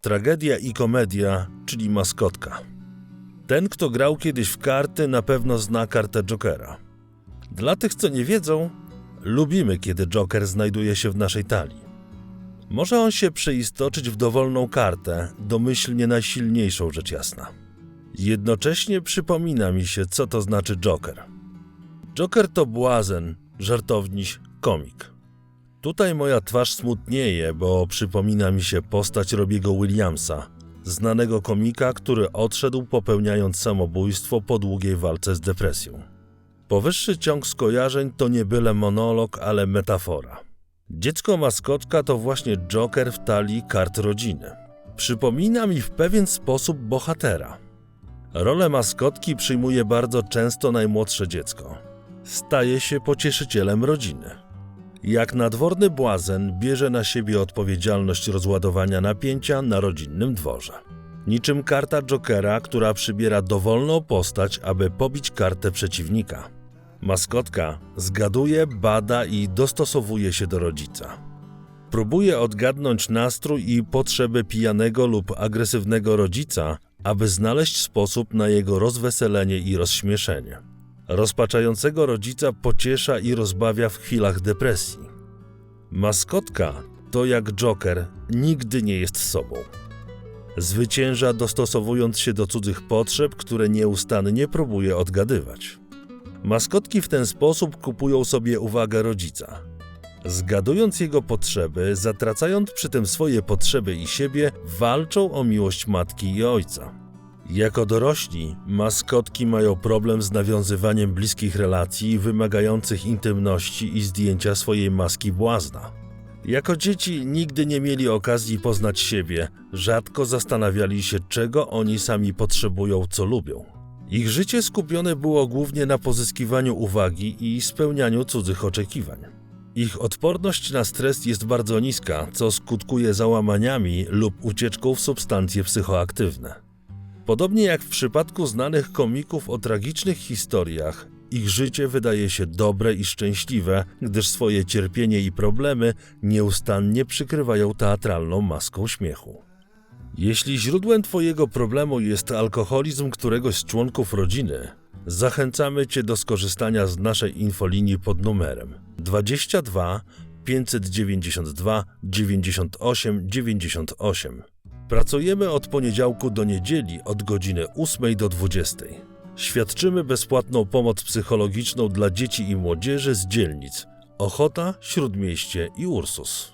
tragedia i komedia, czyli maskotka. Ten, kto grał kiedyś w karty, na pewno zna kartę Jokera. Dla tych, co nie wiedzą, lubimy, kiedy Joker znajduje się w naszej talii. Może on się przeistoczyć w dowolną kartę, domyślnie najsilniejszą rzecz jasna. Jednocześnie przypomina mi się, co to znaczy Joker. Joker to błazen, żartowniś, komik. Tutaj moja twarz smutnieje, bo przypomina mi się postać Robiego Williamsa, znanego komika, który odszedł popełniając samobójstwo po długiej walce z depresją. Powyższy ciąg skojarzeń to nie byle monolog, ale metafora. Dziecko maskotka to właśnie Joker w talii kart rodziny. Przypomina mi w pewien sposób bohatera. Rolę maskotki przyjmuje bardzo często najmłodsze dziecko. Staje się pocieszycielem rodziny. Jak nadworny błazen bierze na siebie odpowiedzialność rozładowania napięcia na rodzinnym dworze. Niczym karta Jokera, która przybiera dowolną postać, aby pobić kartę przeciwnika. Maskotka zgaduje, bada i dostosowuje się do rodzica. Próbuje odgadnąć nastrój i potrzeby pijanego lub agresywnego rodzica, aby znaleźć sposób na jego rozweselenie i rozśmieszenie. Rozpaczającego rodzica pociesza i rozbawia w chwilach depresji. Maskotka to jak Joker, nigdy nie jest sobą. Zwycięża dostosowując się do cudzych potrzeb, które nieustannie próbuje odgadywać. Maskotki w ten sposób kupują sobie uwagę rodzica. Zgadując jego potrzeby, zatracając przy tym swoje potrzeby i siebie, walczą o miłość matki i ojca. Jako dorośli, maskotki mają problem z nawiązywaniem bliskich relacji wymagających intymności i zdjęcia swojej maski błazna. Jako dzieci nigdy nie mieli okazji poznać siebie, rzadko zastanawiali się, czego oni sami potrzebują, co lubią. Ich życie skupione było głównie na pozyskiwaniu uwagi i spełnianiu cudzych oczekiwań. Ich odporność na stres jest bardzo niska, co skutkuje załamaniami lub ucieczką w substancje psychoaktywne. Podobnie jak w przypadku znanych komików o tragicznych historiach, ich życie wydaje się dobre i szczęśliwe, gdyż swoje cierpienie i problemy nieustannie przykrywają teatralną maską śmiechu. Jeśli źródłem Twojego problemu jest alkoholizm któregoś z członków rodziny, zachęcamy Cię do skorzystania z naszej infolinii pod numerem 22 592 98 98. Pracujemy od poniedziałku do niedzieli od godziny 8 do 20. Świadczymy bezpłatną pomoc psychologiczną dla dzieci i młodzieży z dzielnic Ochota, Śródmieście i Ursus.